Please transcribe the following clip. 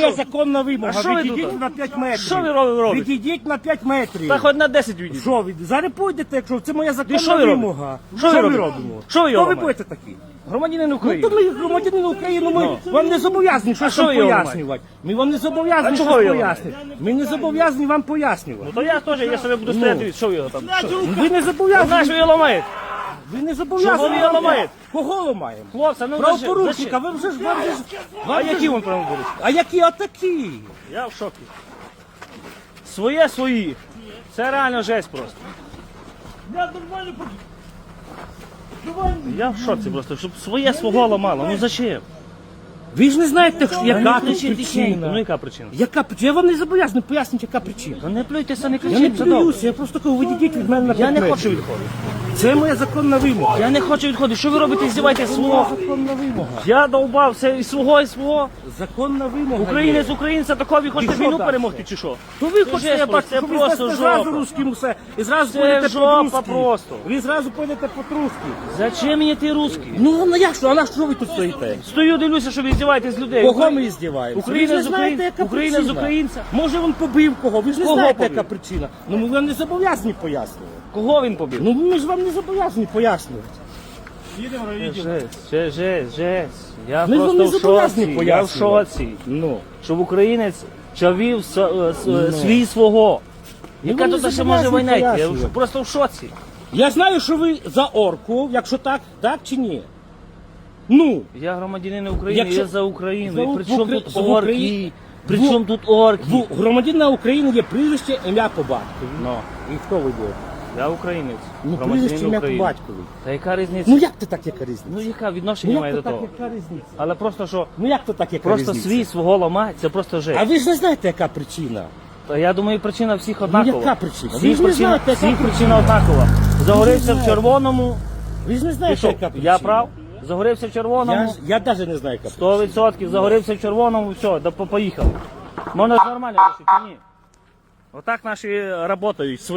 Є законна вимога. А що ви Відійдіть тут? на 5 метрів. Що ви ро- робите? Відійдіть на 5 метрів. Та хоч на 10 відійдіть. Що ви? Зараз пойдете, якщо це моя законна що ви робите? вимога. Що ви робите? робимо? Що ви Хто ви будете такі? Громадянин Ну, України. то ми громадянин України, ми вам не зобов'язані щось що вам його пояснювати. Ми вам не зобов'язані А чого ви його пояснювати. Ми не зобов'язані вам пояснювати. То я теж, я себе буду стояти, що ви його там? Ви не Знаєш, зобов'язані. ви його ламаєте? Ви не зобов'язані. Чого ви його ламаєте? Кого ламаємо? Хлопця, ну Правопорушника, зачем? ви вже ж вам же ж. А які ж- правопорушники? А які отакі? Я в шокі. Своє свої. Це реально жесть просто. Я в шоці просто, щоб своє свого ламало. Ну зачем? Ви ж не знаєте, яка Ну, тут. Ну причина. яка причина? Яка причина? Я вам не зобов'язаний пояснити, яка причина. Ну не плюйтеся, не Я не кричіть, це добре. плююся, я просто кажу, відійдіть від мене на Я не хочу відходити. Це моя законна вимога. Я не хочу відходити. Що ви робите? Здівайте свого. Законна вимога. Я довбався і свого, і свого. Законна вимога. Українець українця такої хочете що війну далі? перемогти чи що? То ви хочете, я просто, бачу, це просто зразу жопа. русським усе. І зразу Це пойдете жопа по-русски. просто. Ви зразу пойдете по-русски. Зачем мені ти русський? Ну, ну як що, а на що ви тут стоїте? Стою, дивлюся, що ви здіваєтесь з людей. Кого ми здіваємося? Україна Ви ж з не знаєте, українця. яка Україна з причина. українця. Може він побив кого? Ви ж не Кого знаєте, побив? яка причина. Ну ми вам не зобов'язані пояснювати. Кого він побив? Ну ми ж вам не зобов'язані пояснювати. Жесть, жесть, жесть, жесть. Я Ми просто в зобов'язані шоці. Я в пояснювати. шоці. Ну. Щоб українець чавів с- е, с- свій свого. Яка Ну, ви тут ще зобов'язані може війна? йти? Я пояснювати. просто в шоці. Я знаю, що ви за орку, якщо так, так чи ні? Ну, Я громадянин України, Якщо- я за Україну. За І при чому Украї- тут в орки? Україні- При в- чому тут орки? в громадянина України є прізвище, ім'я по батькові. Ну, І хто ви є? я українець. Ну, прізвище, громадянин ім'я по України. батькові. Та яка різниця? Ну як то так, яка різниця? Ну яка Ну відношення як має то до так, того? яка різниця? Але просто що, Ну як то так, яка просто різниця? свій свого ламати, це просто А жесть. ви ж не знаєте, яка причина? Та я думаю, причина всіх однакова. яка причина? Ви Всіх ж не причина, знаєте, яка всіх причина. однакова. Загорівся в знаєте. червоному. Ви ж не знаєте, яка причина. я прав? Загорівся в Я, червоному. ж- я навіть не знаю, яка причина. 100% загорівся в червоному, все, да по- поїхали. Можна ж нормально рішити, ні. Отак наші працюють.